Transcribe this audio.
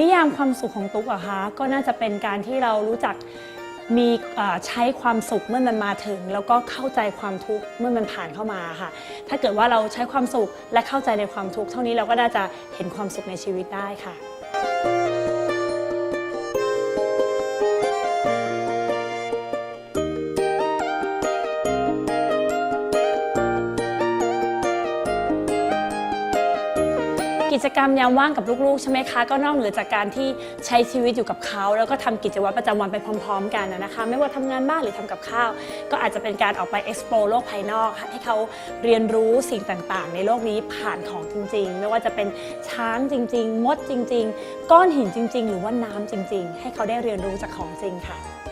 นิยามความสุขของตุ๊กอะคะก็น่าจะเป็นการที่เรารู้จักมีใช้ความสุขเมื่อมันมาถึง แล้วก็เข้าใจความทุกข์เมื่อมันผ่านเข้ามาค่ะ ถ้าเกิดว่าเราใช้ความสุขและเข้าใจในความทุกข์เท่านี้เราก็น่าจะเห็นความสุขในชีวิตได้ค่ะ กิจกรรมยามว่างกับลูกๆใช่ไหมคะก็นอกเหนือจากการที่ใช้ชีวิตอยู่กับเขา แล้วก็ทำกิจวัตรประจำวันไปพร้อม ๆ กันนะคะ ไม่ว่าทำงานบ้านหรือทำกับข้าว ก็อาจจะเป็นการออกไป explore โลกภายนอกค่ะให้เขาเรียนรู้สิ่งต่างๆ ในโลกนี้ผ่านของจริง ๆ ไม่ว่าจะเป็นช้างจริง ๆ มดจริง ๆ ก้อนหินจริง ๆ หรือว่าน้ำจริง ๆ ให้เขาได้เรียนรู้จากของจริงค่ะ